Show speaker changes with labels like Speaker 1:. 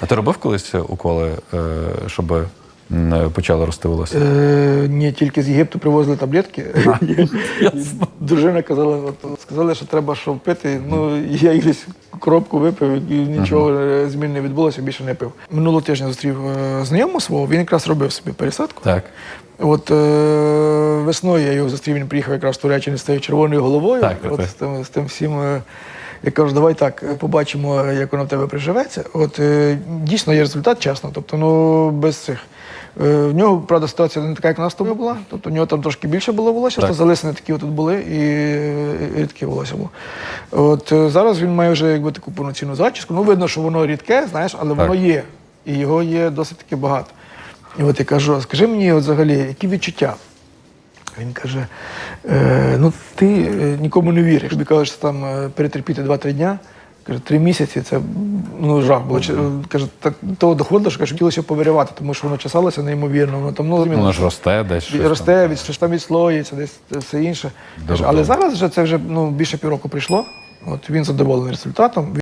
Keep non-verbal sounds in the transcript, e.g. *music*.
Speaker 1: А ти робив колись уколи, е, щоб почало рости волосся?
Speaker 2: Е, ні, тільки з Єгипту привозили таблетки. *laughs* Дружина казала, от, сказали, що треба що пити. Ну, я їх десь коробку випив і нічого е, змін не відбулося, більше не пив. Минулого тижня зустрів е, знайомого свого, він якраз робив собі пересадку.
Speaker 1: Так.
Speaker 2: От е, весною я його зустрів, він приїхав якраз з Туреччини з тією червоною головою.
Speaker 1: Так,
Speaker 2: от з тим, з тим всім. е, Я кажу, давай так, е, побачимо, як воно в тебе приживеться. От е, дійсно є результат, чесно. Тобто, ну без цих. Е, В нього, правда, ситуація не така, як у нас з тобою була. Тобто, у нього там трошки більше було волосся,
Speaker 1: Так.
Speaker 2: то залисини такі тут були, і, рідке волосся було. От е, зараз він має вже якби таку повноцінну зачіску. Ну, видно, що воно рідке, знаєш, але воно є. І його є досить таки багато. І от я кажу, скажи мені, от взагалі, які відчуття? Він каже: е, ну ти е, нікому не віриш. Тобі кажеш, що там е, перетерпіти 2-3 дня. Каже, три місяці це ну, жах було. Каже, так того доходило, що каже, хотілося повиривати, тому що воно чесалося неймовірно. Воно там, ну,
Speaker 1: Воно ж росте десь. щось там.
Speaker 2: росте, від, щось там відслоюється, десь все інше. Каже, але зараз вже це вже ну, більше півроку прийшло. От він задоволений результатом.